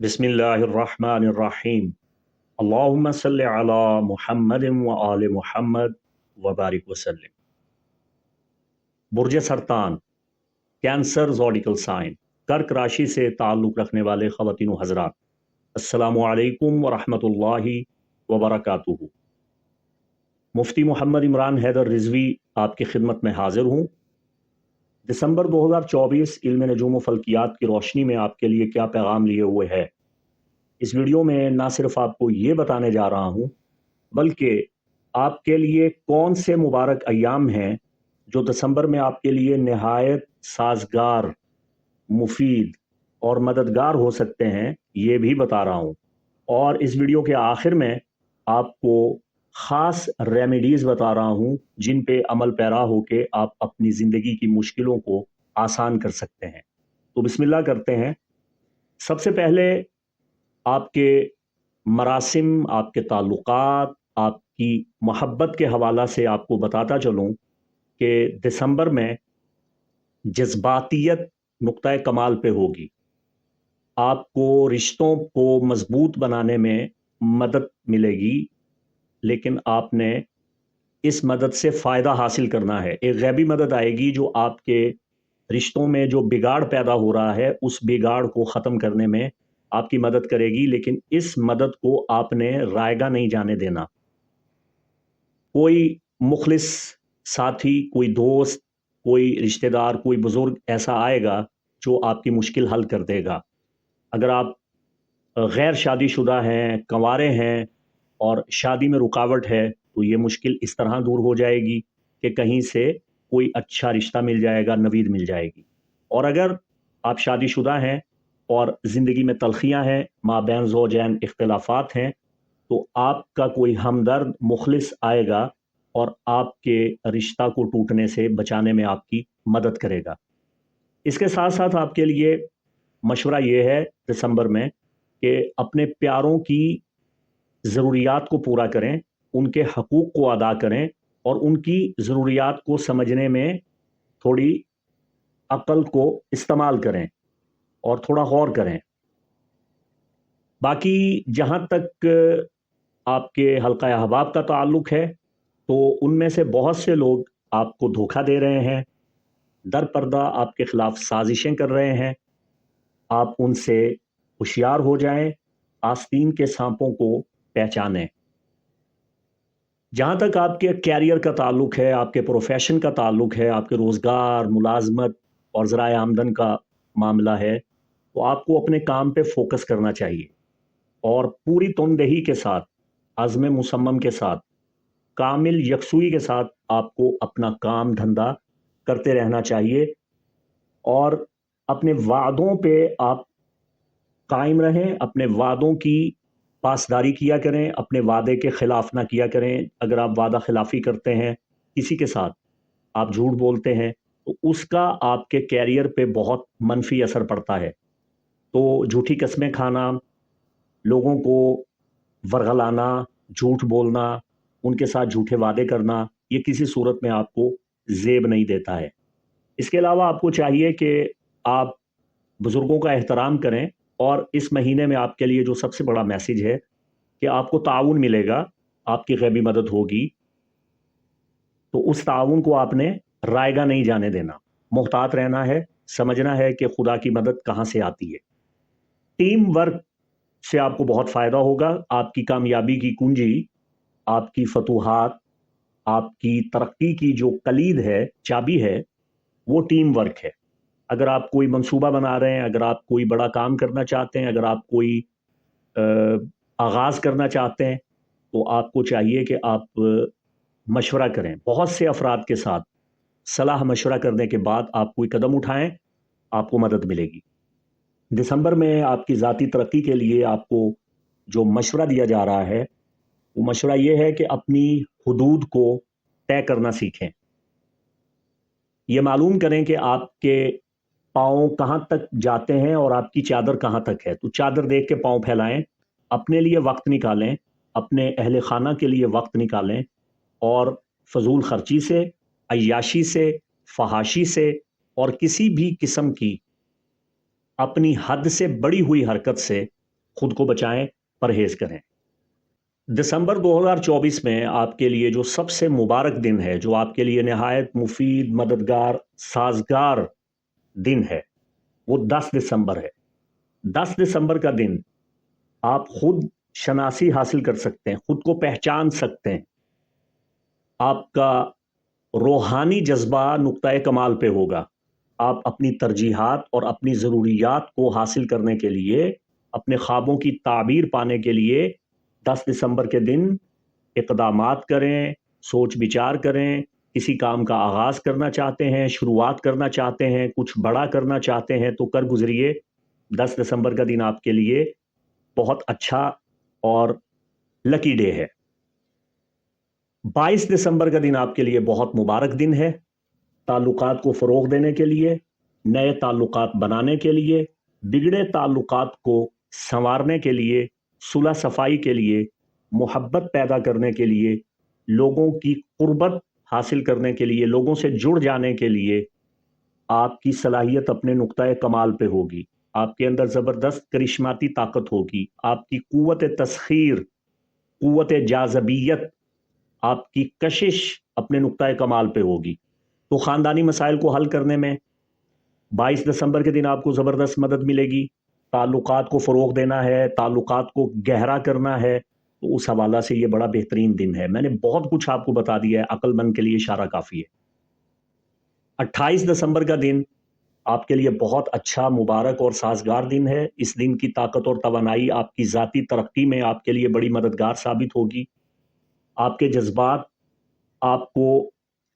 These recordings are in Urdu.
بسم اللہ الرحمن الرحیم اللہم صلی علی محمد و آل محمد وبارک وسلم برج سرطان کینسر زوڈیکل سائن کرک راشی سے تعلق رکھنے والے خواتین و حضرات السلام علیکم ورحمۃ اللہ وبرکاتہ مفتی محمد عمران حیدر رضوی آپ کی خدمت میں حاضر ہوں دسمبر دو ہزار چوبیس علم نجوم و فلکیات کی روشنی میں آپ کے لیے کیا پیغام لیے ہوئے ہے اس ویڈیو میں نہ صرف آپ کو یہ بتانے جا رہا ہوں، بلکہ آپ کے لیے کون سے مبارک ایام ہیں جو دسمبر میں آپ کے لیے نہایت سازگار، مفید اور مددگار ہو سکتے ہیں، یہ بھی بتا رہا ہوں۔ اور اس ویڈیو کے آخر میں آپ کو خاص ریمیڈیز بتا رہا ہوں جن پہ عمل پیرا ہو کے آپ اپنی زندگی کی مشکلوں کو آسان کر سکتے ہیں۔ تو بسم اللہ کرتے ہیں۔ سب سے پہلے آپ کے مراسم، آپ کے تعلقات، آپ کی محبت کے حوالہ سے آپ کو بتاتا چلوں کہ دسمبر میں جذباتیت نقطۂ کمال پہ ہوگی۔ آپ کو رشتوں کو مضبوط بنانے میں مدد ملے گی۔ لیکن آپ نے اس مدد سے فائدہ حاصل کرنا ہے۔ ایک غیبی مدد آئے گی جو آپ کے رشتوں میں جو بگاڑ پیدا ہو رہا ہے، اس بگاڑ کو ختم کرنے میں آپ کی مدد کرے گی، لیکن اس مدد کو آپ نے رائے گا نہیں جانے دینا۔ کوئی مخلص ساتھی، کوئی دوست، کوئی رشتہ دار، کوئی بزرگ ایسا آئے گا جو آپ کی مشکل حل کر دے گا۔ اگر آپ غیر شادی شدہ ہیں، کنوارے ہیں اور شادی میں رکاوٹ ہے تو یہ مشکل اس طرح دور ہو جائے گی کہ کہیں سے کوئی اچھا رشتہ مل جائے گا، نوید مل جائے گی۔ اور اگر آپ شادی شدہ ہیں اور زندگی میں تلخیاں ہیں، ماں بین زوجین اختلافات ہیں، تو آپ کا کوئی ہمدرد مخلص آئے گا اور آپ کے رشتہ کو ٹوٹنے سے بچانے میں آپ کی مدد کرے گا۔ اس کے ساتھ ساتھ آپ کے لیے مشورہ یہ ہے دسمبر میں کہ اپنے پیاروں کی ضروریات کو پورا کریں، ان کے حقوق کو ادا کریں اور ان کی ضروریات کو سمجھنے میں تھوڑی عقل کو استعمال کریں اور تھوڑا غور کریں۔ باقی جہاں تک آپ کے حلقہ احباب کا تعلق ہے، تو ان میں سے بہت سے لوگ آپ کو دھوکہ دے رہے ہیں، در پردہ آپ کے خلاف سازشیں کر رہے ہیں۔ آپ ان سے ہوشیار ہو جائیں، آستین کے سانپوں کو پہچانیں جہاں تک آپ کے کیریئر کا تعلق ہے، آپ کے پروفیشن کا تعلق ہے، آپ کے روزگار، ملازمت اور ذرائع آمدن کا معاملہ ہے، تو آپ کو اپنے کام پہ فوکس کرنا چاہیے۔ اور پوری تندہی کے ساتھ، عزم مسمم کے ساتھ، کامل یکسوئی کے ساتھ آپ کو اپنا کام دھندا کرتے رہنا چاہیے۔ اور اپنے وعدوں پہ آپ قائم رہیں، اپنے وعدوں کی پاسداری کیا کریں، اپنے وعدے کے خلاف نہ کیا کریں۔ اگر آپ وعدہ خلافی کرتے ہیں کسی کے ساتھ، آپ جھوٹ بولتے ہیں، تو اس کا آپ کے کیریئر پہ بہت منفی اثر پڑتا ہے۔ تو جھوٹی قسمیں کھانا، لوگوں کو ورغلانا، جھوٹ بولنا، ان کے ساتھ جھوٹے وعدے کرنا، یہ کسی صورت میں آپ کو زیب نہیں دیتا ہے۔ اس کے علاوہ آپ کو چاہیے کہ آپ بزرگوں کا احترام کریں۔ اور اس مہینے میں آپ کے لیے جو سب سے بڑا میسیج ہے کہ آپ کو تعاون ملے گا، آپ کی غیبی مدد ہوگی۔ تو اس تعاون کو آپ نے رائے گا نہیں جانے دینا۔ محتاط رہنا ہے، سمجھنا ہے کہ خدا کی مدد کہاں سے آتی ہے۔ ٹیم ورک سے آپ کو بہت فائدہ ہوگا۔ آپ کی کامیابی کی کنجی، آپ کی فتوحات، آپ کی ترقی کی جو کلید ہے، چابی ہے، وہ ٹیم ورک ہے۔ اگر آپ کوئی منصوبہ بنا رہے ہیں، اگر آپ کوئی بڑا کام کرنا چاہتے ہیں، اگر آپ کوئی آغاز کرنا چاہتے ہیں، تو آپ کو چاہیے کہ آپ مشورہ کریں۔ بہت سے افراد کے ساتھ صلاح مشورہ کرنے کے بعد آپ کوئی قدم اٹھائیں، آپ کو مدد ملے گی۔ دسمبر میں آپ کی ذاتی ترقی کے لیے آپ کو جو مشورہ دیا جا رہا ہے، وہ مشورہ یہ ہے کہ اپنی حدود کو طے کرنا سیکھیں۔ یہ معلوم کریں کہ آپ کے پاؤں کہاں تک جاتے ہیں اور آپ کی چادر کہاں تک ہے؟ تو چادر دیکھ کے پاؤں پھیلائیں، اپنے لیے وقت نکالیں، اپنے اہل خانہ کے لیے وقت نکالیں اور فضول خرچی سے، عیاشی سے، فحاشی سے اور کسی بھی قسم کی اپنی حد سے بڑی ہوئی حرکت سے خود کو بچائیں، پرہیز کریں۔ دسمبر دو ہزار چوبیس میں آپ کے لیے جو سب سے مبارک دن ہے، جو آپ کے لیے نہایت مفید، مددگار، سازگار دن ہے۔ وہ دس دسمبر ہے۔ دس دسمبر کا دن آپ خود شناسی حاصل کر سکتے ہیں، خود کو پہچان سکتے ہیں۔ آپ کا روحانی جذبہ نقطۂ کمال پہ ہوگا۔ آپ اپنی ترجیحات اور اپنی ضروریات کو حاصل کرنے کے لیے، اپنے خوابوں کی تعبیر پانے کے لیے دس دسمبر کے دن اقدامات کریں، سوچ بچار کریں کسی کام کا آغاز کرنا چاہتے ہیں، شروعات کرنا چاہتے ہیں، کچھ بڑا کرنا چاہتے ہیں، تو کر گزریے۔ دس دسمبر کا دن آپ کے لیے بہت اچھا اور لکی ڈے ہے۔ بائیس دسمبر کا دن آپ کے لیے بہت مبارک دن ہے۔ تعلقات کو فروغ دینے کے لیے، نئے تعلقات بنانے کے لیے، بگڑے تعلقات کو سنوارنے کے لیے، صلح صفائی کے لیے، محبت پیدا کرنے کے لیے لوگوں کی قربت حاصل کرنے کے لیے، لوگوں سے جڑ جانے کے لیے آپ کی صلاحیت اپنے نقطۂ کمال پہ ہوگی۔ آپ کے اندر زبردست کرشماتی طاقت ہوگی۔ آپ کی قوت تسخیر، قوت جازبیت آپ کی کشش اپنے نقطۂ کمال پہ ہوگی۔ تو خاندانی مسائل کو حل کرنے میں بائیس دسمبر کے دن آپ کو زبردست مدد ملے گی۔ تعلقات کو فروغ دینا ہے، تعلقات کو گہرا کرنا ہے۔ تو اس حوالہ سے یہ بڑا بہترین دن ہے۔ میں نے بہت کچھ آپ کو بتا دیا ہے، عقل مند کے لیے اشارہ کافی ہے۔ اٹھائیس دسمبر کا دن آپ کے لیے بہت اچھا مبارک اور سازگار دن ہے۔ اس دن کی طاقت اور توانائی آپ کی ذاتی ترقی میں آپ کے لیے بڑی مددگار ثابت ہوگی۔ آپ کے جذبات آپ کو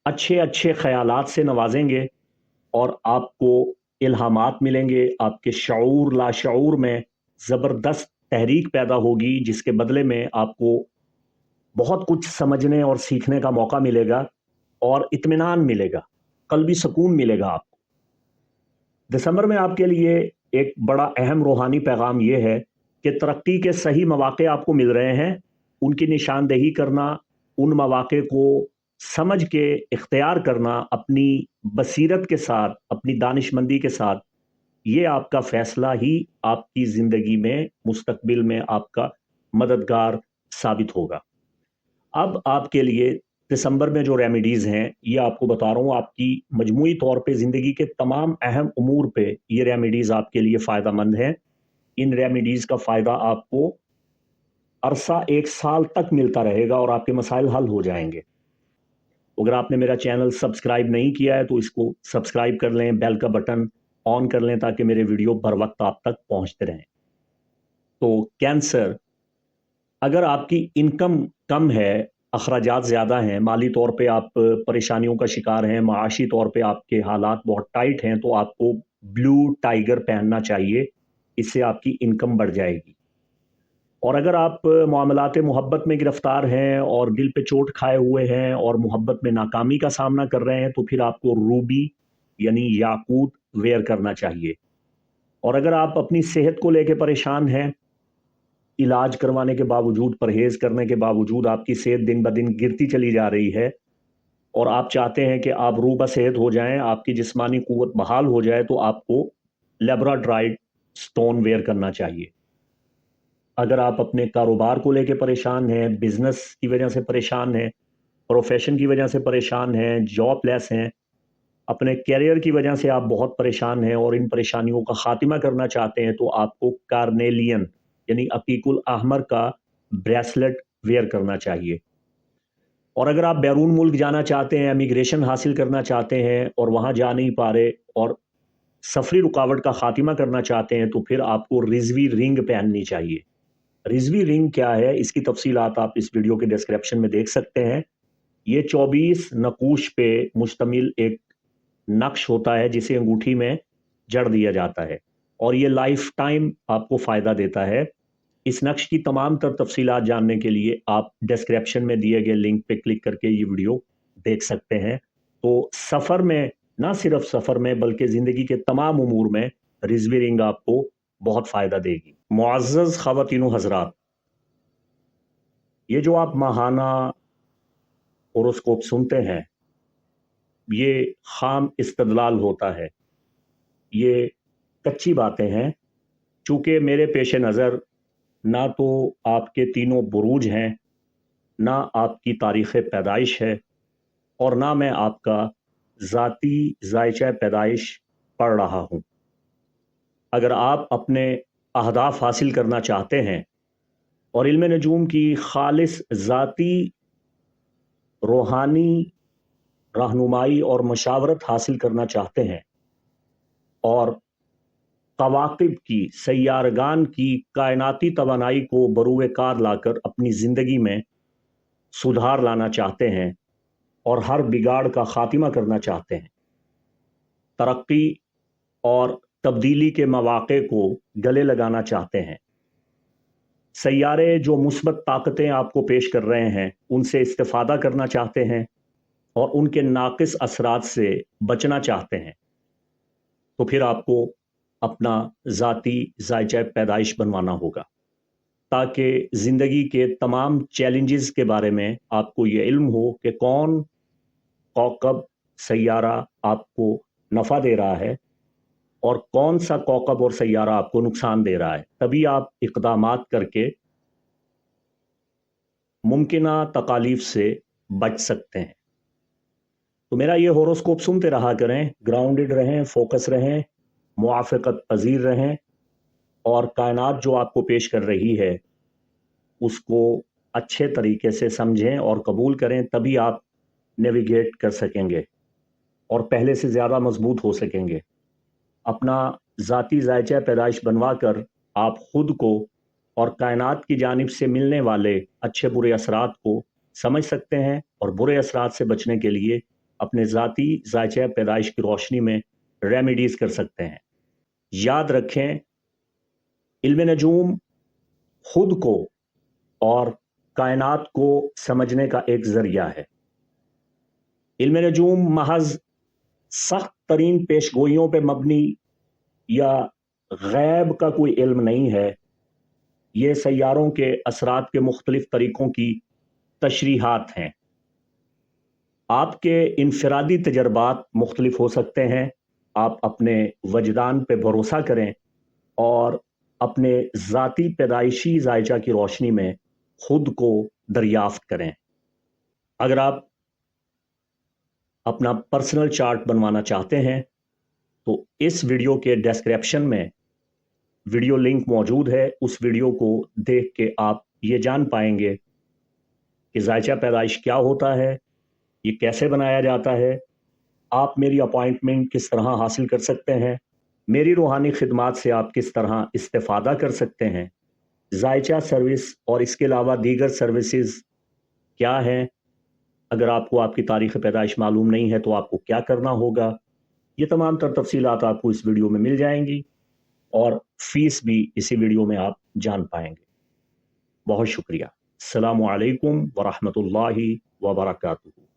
اچھے اچھے خیالات سے نوازیں گے اور آپ کو الہامات ملیں گے۔ آپ کے شعور، لاشعور میں زبردست تحریک پیدا ہوگی جس کے بدلے میں آپ کو بہت کچھ سمجھنے اور سیکھنے کا موقع ملے گا اور اطمینان ملے گا، قلبی سکون ملے گا آپ کو۔ دسمبر میں آپ کے لیے ایک بڑا اہم روحانی پیغام یہ ہے کہ ترقی کے صحیح مواقع آپ کو مل رہے ہیں۔ ان کی نشاندہی کرنا، ان مواقع کو سمجھ کے اختیار کرنا، اپنی بصیرت کے ساتھ، اپنی دانش مندی کے ساتھ یہ آپ کا فیصلہ ہی آپ کی زندگی میں، مستقبل میں آپ کا مددگار ثابت ہوگا۔ اب آپ کے لیے دسمبر میں جو ریمیڈیز ہیں، یہ آپ کو بتا رہا ہوں، آپ کی مجموعی طور پہ زندگی کے تمام اہم امور پہ یہ ریمیڈیز آپ کے لیے فائدہ مند ہیں۔ ان ریمیڈیز کا فائدہ آپ کو عرصہ ایک سال تک ملتا رہے گا اور آپ کے مسائل حل ہو جائیں گے۔ اگر آپ نے میرا چینل سبسکرائب نہیں کیا ہے تو اس کو سبسکرائب کر لیں، بیل کا بٹن آن کر لیں تاکہ میرے ویڈیو بر وقت آپ تک پہنچتے رہیں۔ تو کینسر اگر آپ کی انکم کم ہے، اخراجات زیادہ ہیں، مالی طور پہ آپ پریشانیوں کا شکار ہیں، معاشی طور پہ آپ کے حالات بہت ٹائٹ ہیں، تو آپ کو بلو ٹائیگر پہننا چاہیے، اس سے آپ کی انکم بڑھ جائے گی۔ اور اگر آپ معاملات محبت میں گرفتار ہیں اور دل پہ چوٹ کھائے ہوئے ہیں اور محبت میں ناکامی کا سامنا کر رہے ہیں، تو پھر آپ کو روبی یعنی یاقوت ویئر کرنا چاہیے۔ اور اگر آپ اپنی صحت کو لے کے پریشان ہیں، علاج کروانے کے باوجود، پرہیز کرنے کے باوجود آپ کی صحت دن بدن گرتی چلی جا رہی ہے اور آپ چاہتے ہیں کہ آپ روبہ صحت ہو جائیں، آپ کی جسمانی قوت بحال ہو جائے، تو آپ کو لیبرا ڈرائڈ سٹون ویئر کرنا چاہیے۔ اگر آپ اپنے کاروبار کو لے کے پریشان ہیں، بزنس کی وجہ سے پریشان ہیں، پروفیشن کی وجہ سے پریشان ہیں، جاب لیس ہیں اپنے کیریئر کی وجہ سے آپ بہت پریشان ہیں اور ان پریشانیوں کا خاتمہ کرنا چاہتے ہیں، تو آپ کو کارنیلین یعنی عقیق الاحمر کا بریسلٹ ویئر کرنا چاہیے۔ اور اگر آپ بیرون ملک جانا چاہتے ہیں امیگریشن حاصل کرنا چاہتے ہیں اور وہاں جا نہیں پا رہے اور سفری رکاوٹ کا خاتمہ کرنا چاہتے ہیں، تو پھر آپ کو رضوی رنگ پہننی چاہیے۔ رضوی رنگ کیا ہے؟ اس کی تفصیلات آپ اس ویڈیو کے ڈسکرپشن میں دیکھ سکتے ہیں۔ یہ چوبیس نقوش پہ مشتمل ایک نقش ہوتا ہے جسے انگوٹھی میں جڑ دیا جاتا ہے اور یہ لائف ٹائم آپ کو فائدہ دیتا ہے۔ اس نقش کی تمام تر تفصیلات جاننے کے لیے آپ ڈسکرپشن میں دیے گئے لنک پہ کلک کر کے یہ ویڈیو دیکھ سکتے ہیں۔ تو سفر میں، نہ صرف سفر میں بلکہ زندگی کے تمام امور میں رضوی رنگ آپ کو بہت فائدہ دے گی۔ معزز خواتین و حضرات، یہ جو آپ ماہانہ اوروسکوپ سنتے ہیں یہ خام استدلال ہوتا ہے۔ یہ کچی باتیں ہیں۔ چونکہ میرے پیش نظر نہ تو آپ کے تینوں بروج ہیں، نہ آپ کی تاریخ پیدائش ہے، اور نہ میں آپ کا ذاتی ذائچہ پیدائش پڑھ رہا ہوں۔ اگر آپ اپنے اہداف حاصل کرنا چاہتے ہیں، اور علم نجوم کی خالص ذاتی روحانی رہنمائی اور مشاورت حاصل کرنا چاہتے ہیں اور قواقب کی، سیارگان کی کائناتی توانائی کو بروئے کار لا کر اپنی زندگی میں سدھار لانا چاہتے ہیں اور ہر بگاڑ کا خاتمہ کرنا چاہتے ہیں۔ ترقی اور تبدیلی کے مواقع کو گلے لگانا چاہتے ہیں۔ سیارے جو مثبت طاقتیں آپ کو پیش کر رہے ہیں، ان سے استفادہ کرنا چاہتے ہیں۔ اور ان کے ناقص اثرات سے بچنا چاہتے ہیں، تو پھر آپ کو اپنا ذاتی ذائچہ پیدائش بنوانا ہوگا۔ تاکہ زندگی کے تمام چیلنجز کے بارے میں آپ کو یہ علم ہو کہ کون کوکب سیارہ آپ کو نفع دے رہا ہے اور کون سا کوکب اور سیارہ آپ کو نقصان دے رہا ہے۔ تبھی آپ اقدامات کر کے ممکنہ تکالیف سے بچ سکتے ہیں۔ تو میرا یہ ہوروسکوپ سنتے رہا کریں، گراؤنڈڈ رہیں، فوکس رہیں، موافقت پذیر رہیں، اور کائنات جو آپ کو پیش کر رہی ہے، اس کو اچھے طریقے سے سمجھیں اور قبول کریں، تبھی آپ نیویگیٹ کر سکیں گے اور پہلے سے زیادہ مضبوط ہو سکیں گے۔ اپنا ذاتی ذائچہ پیدائش بنوا کر آپ خود کو اور کائنات کی جانب سے ملنے والے اچھے برے اثرات کو سمجھ سکتے ہیں اور برے اثرات سے بچنے کے لیے اپنے ذاتی ذائچہ پیدائش کی روشنی میں ریمیڈیز کر سکتے ہیں۔ یاد رکھیں، علم نجوم خود کو اور کائنات کو سمجھنے کا ایک ذریعہ ہے۔ علم نجوم محض سخت ترین پیش گوئیوں پہ مبنی یا غیب کا کوئی علم نہیں ہے، یہ سیاروں کے اثرات کے مختلف طریقوں کی تشریحات ہیں۔ آپ کے انفرادی تجربات مختلف ہو سکتے ہیں۔ آپ اپنے وجدان پہ بھروسہ کریں اور اپنے ذاتی پیدائشی ذائچہ کی روشنی میں خود کو دریافت کریں۔ اگر آپ اپنا پرسنل چارٹ بنوانا چاہتے ہیں، تو اس ویڈیو کے ڈسکرپشن میں ویڈیو لنک موجود ہے۔ اس ویڈیو کو دیکھ کے آپ یہ جان پائیں گے کہ ذائچہ پیدائش کیا ہوتا ہے۔ یہ کیسے بنایا جاتا ہے؟ آپ میری اپوائنٹمنٹ کس طرح حاصل کر سکتے ہیں؟ میری روحانی خدمات سے آپ کس طرح استفادہ کر سکتے ہیں؟ ذائچہ سروس اور اس کے علاوہ دیگر سروسز کیا ہیں؟ اگر آپ کو آپ کی تاریخ پیدائش معلوم نہیں ہے تو آپ کو کیا کرنا ہوگا؟ یہ تمام تر تفصیلات آپ کو اس ویڈیو میں مل جائیں گی اور فیس بھی اسی ویڈیو میں آپ جان پائیں گے۔ بہت شکریہ۔ السلام علیکم ورحمۃ اللہ وبرکاتہ۔